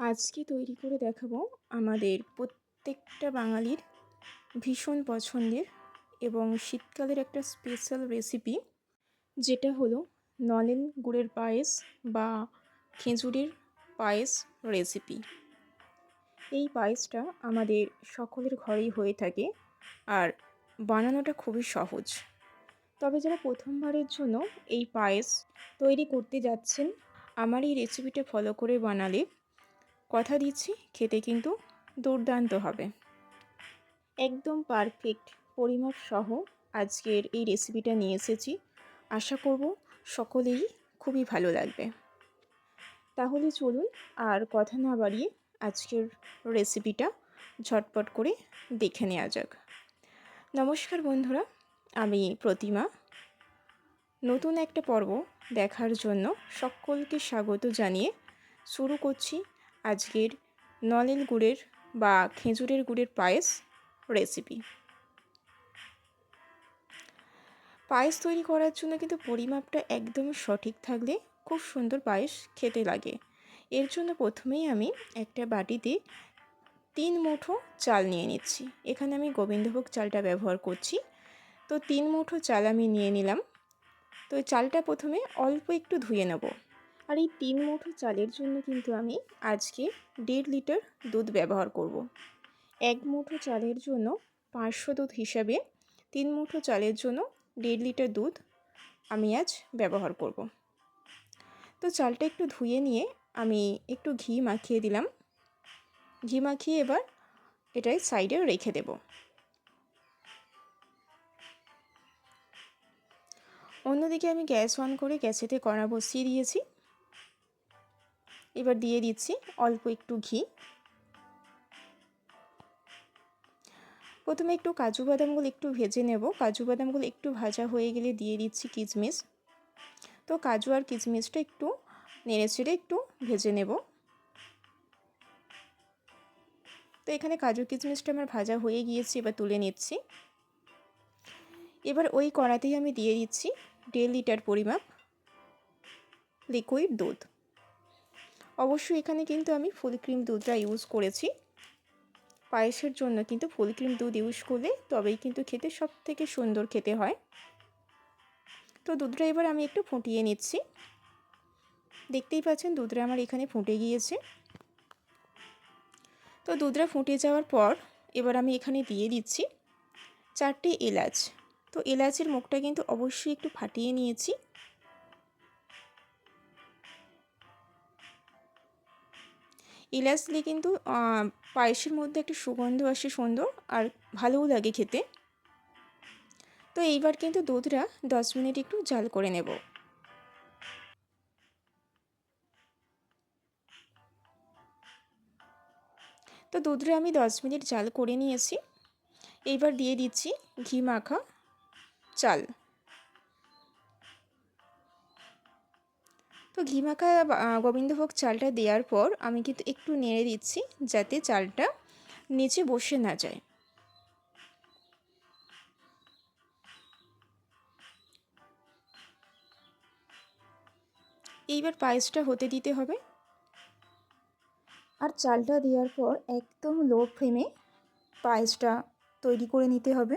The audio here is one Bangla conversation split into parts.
আজকে তৈরি করে দেখাবো আমাদের প্রত্যেকটা বাঙালির ভীষণ পছন্দের এবং শীতকালের একটা স্পেশাল রেসিপি যেটা হলো নলেন গুড়ের পায়েস বা খেজুরের পায়েস রেসিপি এই পায়েসটা আমাদের সকলের ঘরেই হয়ে থাকে আর বানানোটা খুবই সহজ। তবে যারা প্রথমবারের জন্য এই পায়েস তৈরি করতে যাচ্ছেন, আমার এই রেসিপিটা ফলো করে বানালে কথা দিচ্ছি, খেতে কিন্তু দুর্দান্ত হবে। একদম পারফেক্ট পরিমাপ সহ আজকের এই রেসিপিটা নিয়ে এসেছি। আশা করব সকলেই খুবই ভালো লাগবে। তাহলে চলুন আর কথা না বাড়িয়ে আজকের রেসিপিটা ঝটপট করে দেখে নেওয়া যাক। নমস্কার বন্ধুরা, আমি প্রতিমা। নতুন একটা পর্ব দেখার জন্য সকলকে স্বাগত জানিয়ে শুরু করছি আজকের নলেন গুড়ের বা খেজুরের গুড়ের পায়েস রেসিপি পায়েস তৈরি করার জন্য কিন্তু পরিমাপটা একদম সঠিক থাকলে খুব সুন্দর পায়েস খেতে লাগে। এর জন্য প্রথমেই আমি একটা বাটিতে তিন মুঠো চাল নিয়ে নিচ্ছি। এখানে আমি গোবিন্দভোগ চালটা ব্যবহার করছি। তো তিন মুঠো চাল আমি নিয়ে নিলাম। তো চালটা প্রথমে অল্প একটু ধুয়ে নেব। আর এই তিন মুঠো চালের জন্য কিন্তু আমি আজকে দেড় লিটার দুধ ব্যবহার করব। এক মুঠো চালের জন্য পাঁচশো দুধ হিসাবে তিন মুঠো চালের জন্য দেড় লিটার দুধ আমি আজ ব্যবহার করব। তো চালটা একটু ধুয়ে নিয়ে আমি একটু ঘি মাখিয়ে দিলাম ঘি মাখিয়ে এবার এটাই সাইডে রেখে দেব অন্যদিকে আমি গ্যাস অন করে গ্যাসেতে কড়া বসিয়ে দিয়েছি এবার দিয়ে দিচ্ছি অল্প একটু ঘি। প্রথমে একটু কাজু বাদামগুলো একটু ভেজে নেব। কাজু বাদামগুলো একটু ভাজা হয়ে গেলে দিয়ে দিচ্ছি কিচমিচ তো কাজু আর কিচমিচটা একটু নেড়ে ছেড়ে একটু ভেজে নেব। তো এখানে কাজু কিচমিচটা আমার ভাজা হয়ে গিয়েছে, এবার তুলে নিচ্ছি। এবার ওই কড়াতেই আমি দিয়ে দিচ্ছি দেড় লিটার পরিমাপ লিকুইড দুধ। অবশ্যই এখানে কিন্তু আমি ফুল ক্রিম দুধটা ইউজ করেছি। পায়েসের জন্য কিন্তু ফুল ক্রিম দুধ ইউজ করলে তবেই কিন্তু খেতে সব থেকে সুন্দর খেতে হয়। তো দুধটা এবার আমি একটু ফুটিয়ে নিচ্ছি। দেখতেই পাচ্ছেন দুধটা আমার এখানে ফুটে গিয়েছে। তো দুধটা ফুটে যাওয়ার পর এবার আমি এখানে দিয়ে দিচ্ছি চারটে এলাচ। তো এলাচের মুখটা কিন্তু অবশ্যই একটু ফাটিয়ে নিয়েছি। এলাচ কিন্তু পায়েসের মধ্যে একটা সুগন্ধ আসে সুন্দর আর ভালোও লাগে খেতে। তো এইবার কিন্তু দুধটা দশ মিনিট একটু জাল করে নেব। তো দুধটা আমি দশ মিনিট জাল করে নিয়েছি। এইবার দিয়ে দিচ্ছি ঘি মাখা চাল। তো ঘি মাখা গোবিন্দভোগ চালটা দেওয়ার পর আমি কিন্তু একটু নেড়ে দিচ্ছি যাতে চালটা নিচে বসে না যায়। এইবার পায়েসটা হতে দিতে হবে। আর চালটা দেওয়ার পর একদম লো ফ্লেমে পায়েসটা তৈরি করে নিতে হবে।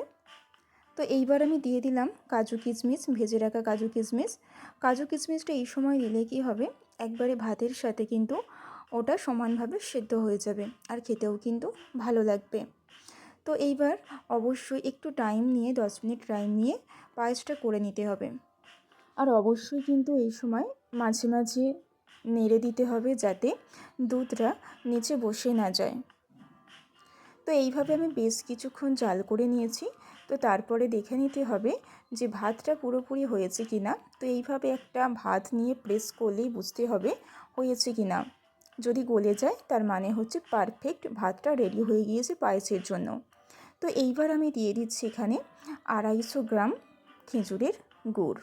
তো এইবার আমি দিয়ে দিলাম কাজু কিশমিশ, ভেজে রাখা কাজু কিশমিশ। কাজু কিশমিশটা এই সময় দিলে কি হবে? একবারে ভাতের সাথে কিন্তু ওটা সমানভাবে সেদ্ধ হয়ে যাবে আর খেতেও কিন্তু ভালো লাগবে। তো এইবার অবশ্যই একটু টাইম নিয়ে, দশ মিনিট টাইম নিয়ে পায়েসটা করে নিতে হবে। আর অবশ্যই কিন্তু এই সময় মাঝে মাঝে নেড়ে দিতে হবে যাতে দুধটা নিচে বসে না যায়। তো এইভাবে আমি বেশ কিছুক্ষণ জাল করে নিয়েছি। তো তারপরে দেখে নিতে হবে যে ভাতটা পুরোপুরি হয়েছে কি না। তো এইভাবে একটা ভাত নিয়ে প্রেস করলেই বুঝতে হবে হয়েছে কি না। যদি গলে যায়, তার মানে হচ্ছে পারফেক্ট ভাতটা রেডি হয়ে গিয়েছে পায়েসের জন্য। তো এইবার আমি দিয়ে দিচ্ছি এখানে আড়াইশো গ্রাম খেজুরের গুড়।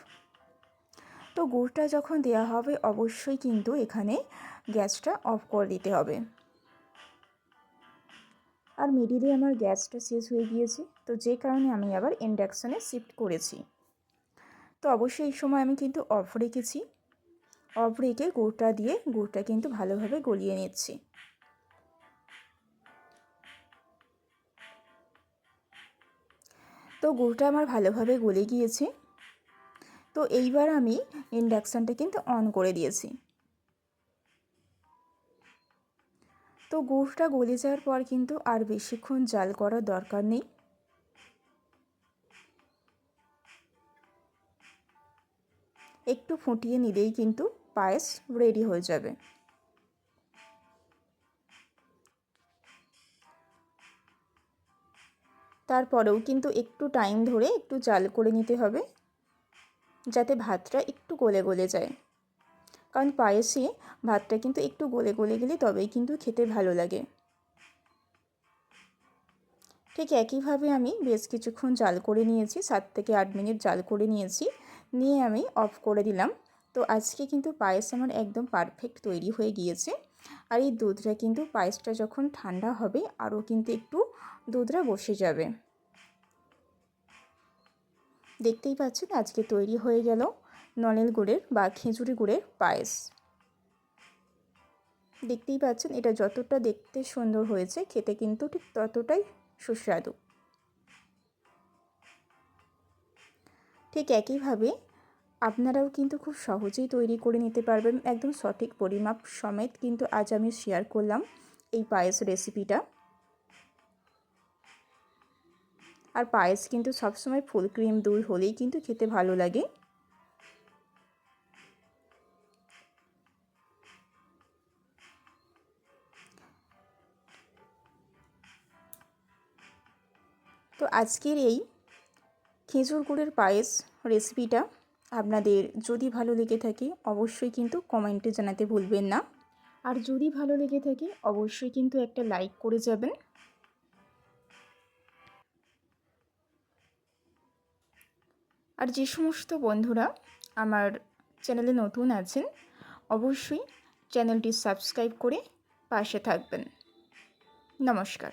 তো গুড়টা যখন দেওয়া হবে, অবশ্যই কিন্তু এখানে গ্যাসটা অফ করে দিতে হবে। আর মিডিলে আমার গ্যাসটা শেষ হয়ে গিয়েছে, তো যে কারণে আমি আবার ইন্ডাকশানে শিফট করেছি। তো অবশ্যই এই সময় আমি কিন্তু অফ রেখেছি। অফ রেখে গুড়টা দিয়ে গুড়টা কিন্তু ভালোভাবে গলিয়ে নিচ্ছি। তো গুড়টা আমার ভালোভাবে গলে গিয়েছে। তো এইবার আমি ইন্ডাকশানটা কিন্তু অন করে দিয়েছি। তো গুড়টা গলে যাওয়ার পর কিন্তু আর বেশিক্ষণ জাল করার দরকার নেই। একটু ফুটিয়ে নিলেই কিন্তু পায়েস রেডি হয়ে যাবে। তারপরেও কিন্তু একটু টাইম ধরে একটু জাল করে নিতে হবে, যাতে ভাতটা একটু গলে গলে যায়। কারণ পায়েসে ভাতটা কিন্তু একটু গলে গলে গেলে তবেই কিন্তু খেতে ভালো লাগে। ঠিক একইভাবে আমি বেশ কিছুক্ষণ জাল করে নিয়েছি, সাত থেকে আট মিনিট জাল করে নিয়েছি, নিয়ে আমি অফ করে দিলাম। তো আজকে কিন্তু পায়েস আমার একদম পারফেক্ট তৈরি হয়ে গিয়েছে। আর এই দুধটা কিন্তু পায়েসটা যখন ঠান্ডা হবে, আরও কিন্তু একটু দুধটা বসে যাবে। দেখতেই পাচ্ছেন আজকে তৈরি হয়ে গেল। নলেল গুড়ের বা খেজুরি গুড়ের পায়েস। দেখতেই পাচ্ছেন, এটা যতটা দেখতে সুন্দর হয়েছে, খেতে কিন্তু ঠিক ততটাই সুস্বাদু। ঠিক একইভাবে আপনারাও কিন্তু খুব সহজেই তৈরি করে নিতে পারবেন, একদম সঠিক পরিমাপ সমেত কিন্তু আজ আমি শেয়ার করলাম এই পায়েস রেসিপিটা আর পায়েস কিন্তু সবসময় ফুল ক্রিম দুধ হলেই কিন্তু খেতে ভালো লাগে। তো আজকের এই খেজুর গুড়ের পায়েস রেসিপিটা আপনাদের যদি ভালো লেগে থাকে, অবশ্যই কিন্তু কমেন্টে জানাতে ভুলবেন না। আর যদি ভালো লেগে থাকে, অবশ্যই কিন্তু একটা লাইক করে যাবেন। আর যে সমস্ত বন্ধুরা আমার চ্যানেলে নতুন আছেন, অবশ্যই চ্যানেলটি সাবস্ক্রাইব করে পাশে থাকবেন। নমস্কার।